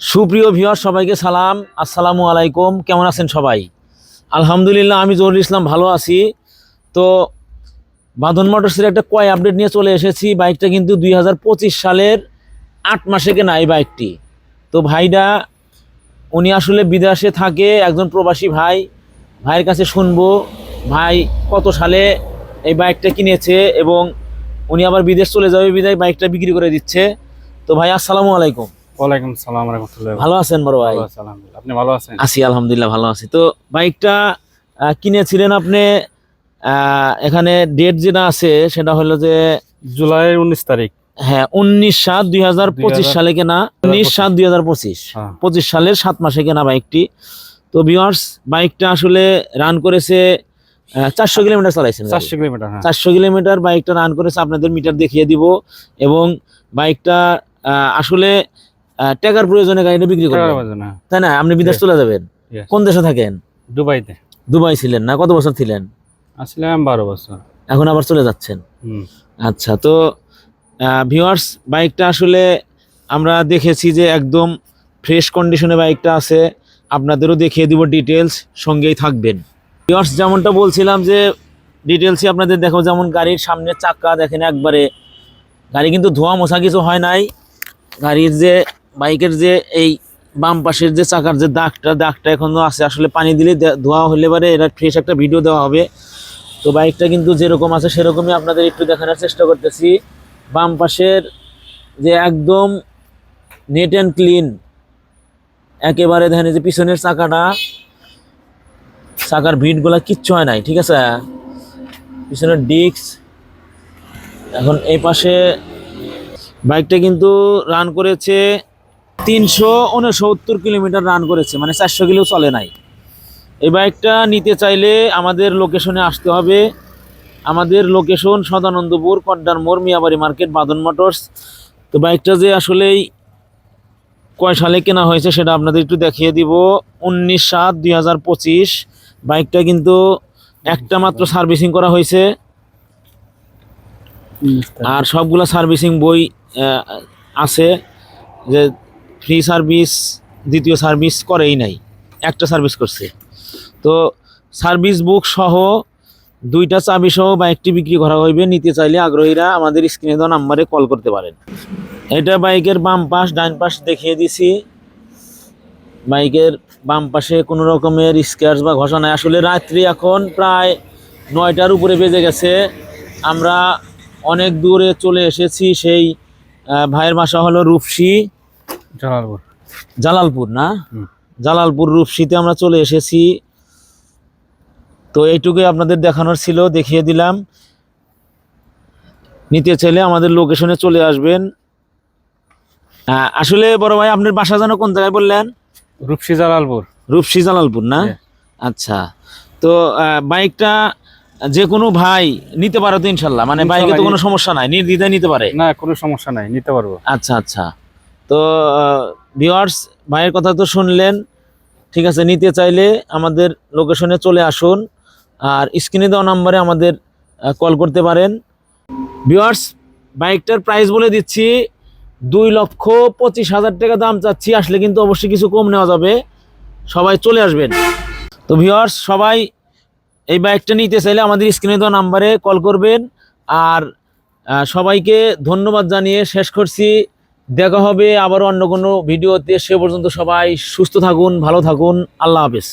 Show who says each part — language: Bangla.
Speaker 1: সুপ্রিয় ভিউয়ার সবাইকে সালাম। আসসালামু আলাইকুম। কেমন আছেন সবাই? আলহামদুলিল্লাহ, আমি জহুরুল ইসলাম ভালো আছি। তো বাঁধন মোটরসের একটা কয় আপডেট নিয়ে চলে এসেছি। বাইকটা কিন্তু দুই হাজার পঁচিশ সালের আট মাসে কেনা এই বাইকটি। তো ভাইটা উনি আসলে বিদেশে থাকে, একজন প্রবাসী ভাই। ভাইয়ের কাছে শুনব, ভাই কত সালে এই বাইকটা কিনেছে এবং উনি আবার বিদেশ চলে যাবে, বিদায় বাইকটা বিক্রি করে দিচ্ছে। তো ভাই, আসসালামু আলাইকুম।
Speaker 2: ওয়ালাইকুম সালাম রহমতুল্লাহ
Speaker 1: ভালো আছেন বড় ভাই?
Speaker 2: আলহামদুলিল্লাহ। আপনি ভালো আছেন?
Speaker 1: আছি আলহামদুলিল্লাহ ভালো আছি। তো বাইকটা কিনেছিলেন আপনি এখানে ডেট যেটা আছে সেটা হলো যে
Speaker 2: জুলাই উনিশ তারিখ।
Speaker 1: হ্যাঁ উনিশ সাত দুই হাজার পঁচিশ সালে কেনা উনিশ সাত দুই হাজার পঁচিশ।
Speaker 2: হ্যাঁ।
Speaker 1: পঁচিশ সালের সাত মাসে কেনা বাইকটি। তো ভিউয়ার্স বাইকটা আসলে রান করেছে চারশো কিলোমিটার চালাইছেন
Speaker 2: চারশো কিলোমিটার হ্যাঁ।
Speaker 1: চারশো কিলোমিটার বাইকটা রান করেছে আপনাদের মিটার দেখিয়ে দিব। এবং বাইকটা আহ, আসলে টাকার প্রয়োজনে গাড়িটা বিক্রি করবেন।
Speaker 2: না
Speaker 1: তাই না? আপনি বিদেশ চলে যাবেন। কোন দেশে থাকেন?
Speaker 2: দুবাইতে।
Speaker 1: দুবাই ছিলেন না? কত বছর ছিলেন?
Speaker 2: আসলাম বারো বছর।
Speaker 1: এখন আবার চলে যাচ্ছেন? আচ্ছা তো ভিউয়ার্স বাইকটা আসলে আমরা দেখেছি যে একদম ফ্রেশ কন্ডিশনে বাইকটা আছে। আপনাদেরও দেখিয়ে দিব ডিটেলস সঙ্গেই থাকবেন। ভিউয়ার্স যেমনটা বলছিলাম যে ডিটেলসই আপনাদের দেখো যেমন গাড়ির সামনে চাকা দেখেন একবারে। গাড়ি কিন্তু ধোয়া মোছা কিছু হয় নাই। গাড়ির যে বাইকের যে এই বাম পাশের যে চাকার যে দাগটা দাগটা এখনও আছে। আসলে পানি দিলে ধোয়া হলে পারে এটা ফ্রেশ একটা ভিডিও দেওয়া হবে। তো বাইকটা কিন্তু যেরকম আছে সেরকমই আপনাদের একটু দেখানোর চেষ্টা করতেছি। বাম পাশের যে একদম নেট অ্যান্ড ক্লিন একেবারে দেখেন যে পিছনের চাকাটা, চাকার ভিটগুলা কিচ্ছু হয় নাই, ঠিক আছে? পিছনের ডিস্ক এখন এই পাশে বাইকটা কিন্তু রান করেছে তিনশো উনসত্তর কিলোমিটার রান করেছে মানে চারশো কিলো চলে নাই। এই বাইকটা নিতে চাইলে আমাদের লোকেশনে আসতে হবে। আমাদের লোকেশন সদানন্দপুর কড্ডার মোড় মিয়াবাড়ি মার্কেট বাদন মোটরস। তো বাইকটা যে আসলেই কয় সালে কেনা হয়েছে সেটা আপনাদের একটু দেখিয়ে দিব। উনিশ সাত দুই হাজার পঁচিশ বাইকটা কিন্তু একটা মাত্র সার্ভিসিং করা হয়েছে। আর সবগুলা সার্ভিসিং বই আছে। যে ফ্রি সার্ভিস, দ্বিতীয় সার্ভিস করেই নাই। একটা সার্ভিস করছে। তো সার্ভিস বুক সহ দুইটা চাবি সহ বাইকটি বিক্রি করা হইবে। নিতে চাইলে আগ্রহীরা আমাদের স্ক্রিনে দেওয়া নাম্বারে কল করতে পারেন। এটা বাইকের বাম পাশ, ডান পাশ দেখিয়ে দিছি। বাইকের বাম পাশে কোনো রকমের স্ক্র্যাচ বা ঘষা নাই। আসলে রাত্রি এখন প্রায় নয়টার উপরে বেজে গেছে। আমরা অনেক দূরে চলে এসেছি সেই ভাইয়ের বাসা হলো রূপসী।
Speaker 2: জালালপুর।
Speaker 1: জালালপুর না? জালালপুর রূপসীতে আমরা চলে এসেছি। তো এইটুকুই আপনাদের দেখানোর ছিল দেখিয়ে দিলাম। নিতে চাইলে আমাদের লোকেশনে চলে আসবেন। আসলে বড় ভাই আপনার বাসা যেন কোন জায়গায় বললেন?
Speaker 2: রূপসী জালালপুর।
Speaker 1: রূপসী জালালপুর না? আচ্ছা। তো বাইকটা যে কোনো ভাই নিতে পারো তো ইনশাল্লাহ। মানে বাইকে তো কোনো সমস্যা নাই নির্দ্বিধায় নিতে পারে?
Speaker 2: না কোনো সমস্যা নাই নিতে পারব।
Speaker 1: আচ্ছা আচ্ছা। তো ভিওয়ার্স ভাইয়ের কথা তো শুনলেন। ঠিক আছে, নিতে চাইলে আমাদের লোকেশনে চলে আসুন আর স্ক্রিনে দেওয়া নাম্বারে আমাদের কল করতে পারেন। ভিওয়ার্স বাইকটার প্রাইস বলে দিচ্ছি, দুই লক্ষ পঁচিশ হাজার টাকা দাম চাচ্ছি। আসলে কিন্তু অবশ্যই কিছু কম নেওয়া যাবে। সবাই চলে আসবেন। তো ভিওয়ার্স সবাই এই বাইকটা নিতে চাইলে আমাদের স্ক্রিনে দেওয়া নাম্বারে কল করবেন। আর সবাইকে ধন্যবাদ জানিয়ে শেষ করছি। দেখা হবে আবার অন্য কোনো ভিডিওতে। সে পর্যন্ত সবাই সুস্থ থাকুন, ভালো থাকুন। আল্লাহ হাফেজ।